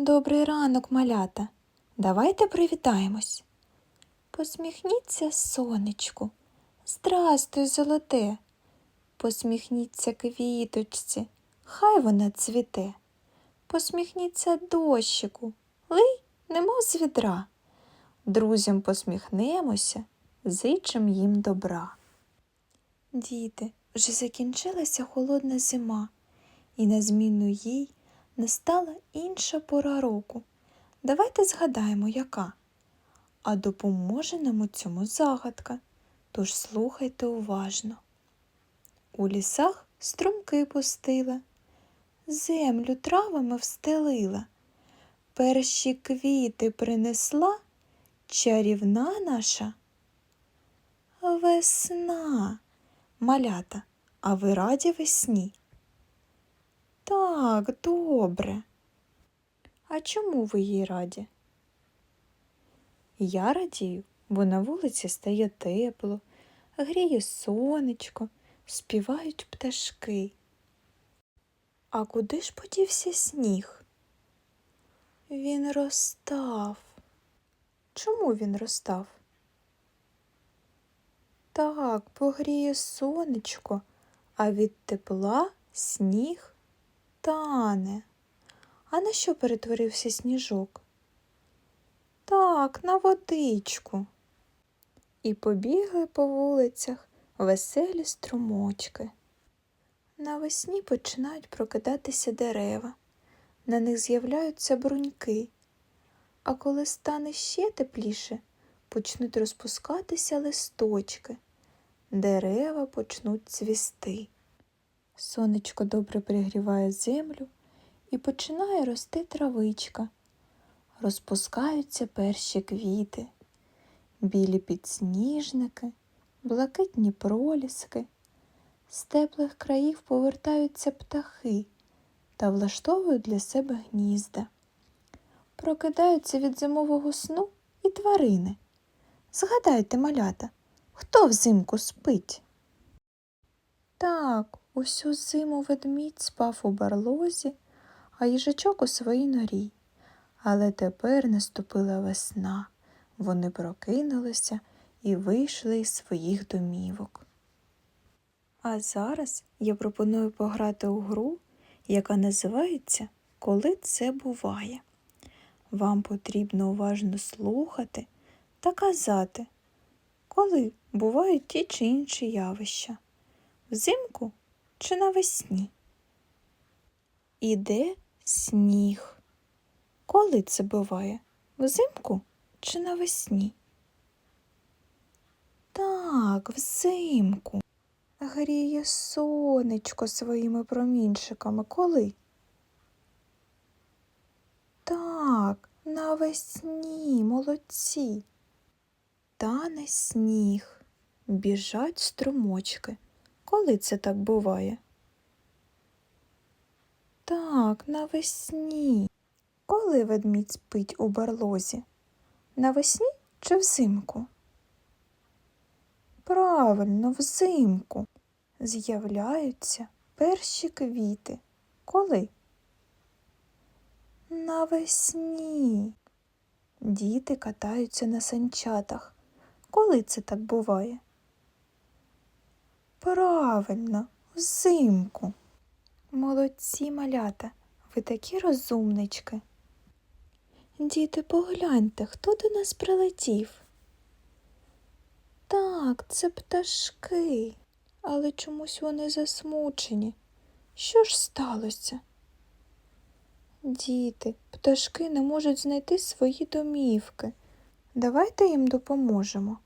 Добрий ранок, малята. Давайте привітаємось. Посміхніться сонечку. Здрастуй, золоте. Посміхніться квіточці, хай вона цвіте. Посміхніться дощику, лий, немов з відра. Друзям посміхнемося, зичим їм добра. Діти, вже закінчилася холодна зима, і на зміну їй настала інша пора року. Давайте згадаємо, яка. А допоможе нам у цьому загадка, тож слухайте уважно. У лісах струмки пустила, землю травами встелила, перші квіти принесла чарівна наша весна. Малята, а ви раді весні? Так, добре. А чому ви їй раді? Я радію, бо на вулиці стає тепло, гріє сонечко, співають пташки. А куди ж подівся сніг? Він розстав. Чому він розстав? Так, погріє сонечко, а від тепла сніг тане. А на що перетворився сніжок? Так, на водичку. І побігли по вулицях веселі струмочки. Навесні починають прокидатися дерева, на них з'являються бруньки, а коли стане ще тепліше, почнуть розпускатися листочки, дерева почнуть цвісти. Сонечко добре пригріває землю і починає рости травичка. Розпускаються перші квіти, білі підсніжники, блакитні проліски. З теплих країв повертаються птахи та влаштовують для себе гнізда. Прокидаються від зимового сну і тварини. Згадайте, малята, хто взимку спить? Так, усю зиму ведмідь спав у барлозі, а їжачок у своїй норі. Але тепер наступила весна. Вони прокинулися і вийшли із своїх домівок. А зараз я пропоную пограти у гру, яка називається Коли це буває. Вам потрібно уважно слухати та казати, коли бувають ті чи інші явища взимку чи навесні. Іде сніг. Коли це буває? Взимку чи навесні? Так, взимку. Гріє сонечко своїми промінчиками. Коли? Так, навесні, молодці. Тане сніг, біжать струмочки. Коли це так буває? Так, навесні. Коли ведмідь спить у барлозі? Навесні чи взимку? Правильно, взимку. З'являються перші квіти. Коли? Навесні. Діти катаються на санчатах. Коли це так буває? Правильно, взимку. Молодці малята, ви такі розумнички. Діти, погляньте, хто до нас прилетів. Так, це пташки, але чомусь вони засмучені. Що ж сталося? Діти, пташки не можуть знайти свої домівки. Давайте їм допоможемо.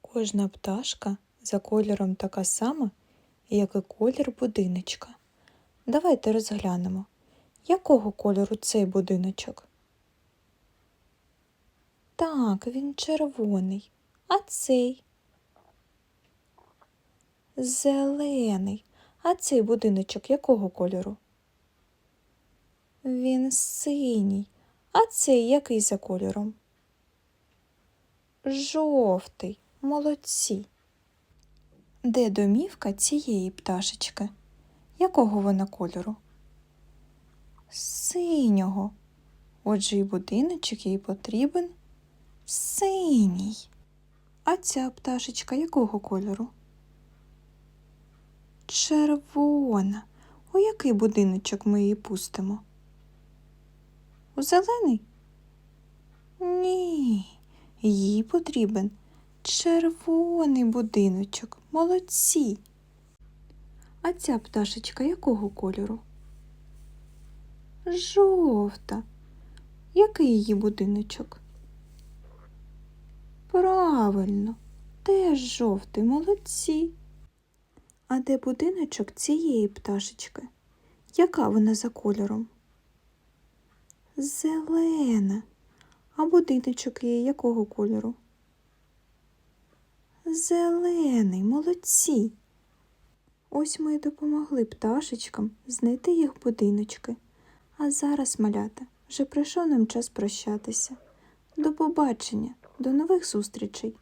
Кожна пташка за кольором така сама, як і колір будиночка. Давайте розглянемо, якого кольору цей будиночок. Так, він червоний, а цей зелений. А цей будиночок якого кольору? Він синій. А цей який за кольором? Жовтий. Молодці. Де домівка цієї пташечки? Якого вона кольору? Синього. Отже, і будиночок їй потрібен синій. А ця пташечка якого кольору? Червона. У який будиночок ми її пустимо? У зелений? Ні, їй потрібен червоний будиночок. Молодці. А ця пташечка якого кольору? Жовта. Який її будиночок? Правильно, теж жовтий, молодці. А де будиночок цієї пташечки? Яка вона за кольором? Зелена. А будиночок її якого кольору? Зелений, молодці. Ось ми допомогли пташечкам знайти їх будиночки. А зараз, малята, вже прийшов нам час прощатися. До побачення, до нових зустрічей.